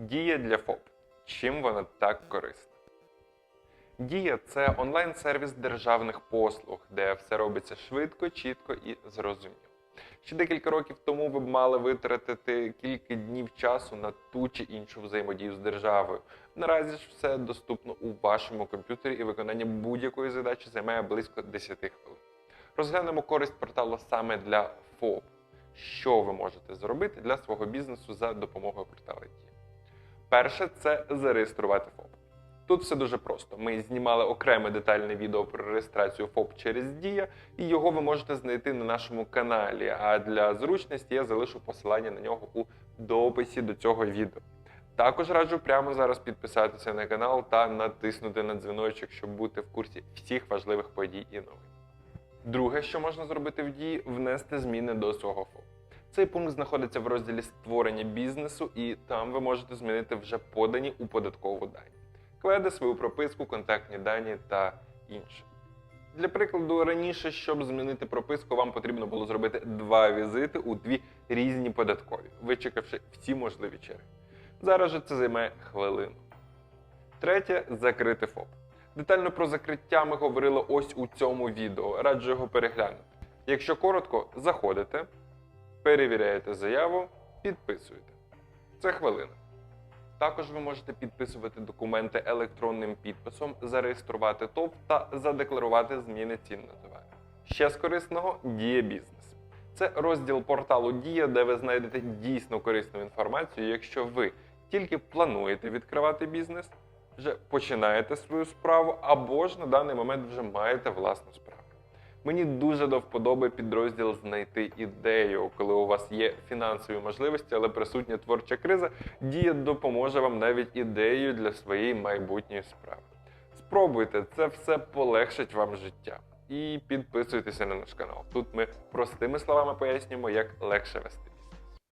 Дія для ФОП. Чим вона так корисна? Дія це онлайн-сервіс державних послуг, де все робиться швидко, чітко і зрозуміло. Ще декілька років тому ви б мали витратити кілька днів часу на ту чи іншу взаємодію з державою. Наразі ж все доступно у вашому комп'ютері і виконання будь-якої задачі займає близько 10 хвилин. Розглянемо користь порталу саме для ФОП. Що ви можете зробити для свого бізнесу за допомогою порталу Дія? Перше це зареєструвати ФОП. Тут все дуже просто. Ми знімали окреме детальне відео про реєстрацію ФОП через Дія, і його ви можете знайти на нашому каналі. А для зручності я залишу посилання на нього у дописі до цього відео. Також раджу прямо зараз підписатися на канал та натиснути на дзвіночок, щоб бути в курсі всіх важливих подій і новин. Друге, що можна зробити в дії, внести зміни до свого ФОП. Цей пункт знаходиться в розділі створення бізнесу, і там ви можете змінити вже подані у податкову дані. Кведи, свою прописку, контактні дані та інше. Для прикладу, раніше, щоб змінити прописку, вам потрібно було зробити два візити у дві різні податкові, вичекавши всі можливі черги. Зараз же це займає хвилину. Третє закрити ФОП. Детально про закриття ми говорили ось у цьому відео. Раджу його переглянути. Якщо коротко, заходите, перевіряєте заяву, підписуєте. Це хвилина. Також ви можете підписувати документи електронним підписом, зареєструвати ТОВ та задекларувати зміни цін на товари. Ще з корисного Дія бізнес. Це розділ порталу Дія, де ви знайдете дійсно корисну інформацію, якщо ви тільки плануєте відкривати бізнес, вже починаєте свою справу, або ж на даний момент вже маєте власну справу. Мені дуже до вподоби підрозділ знайти ідею, коли у вас є фінансові можливості, але присутня творча криза. Дія допоможе вам навіть ідеєю для своєї майбутньої справи. Спробуйте, це все полегшить вам життя. І підписуйтеся на наш канал. Тут ми простими словами пояснюємо, як легше вести.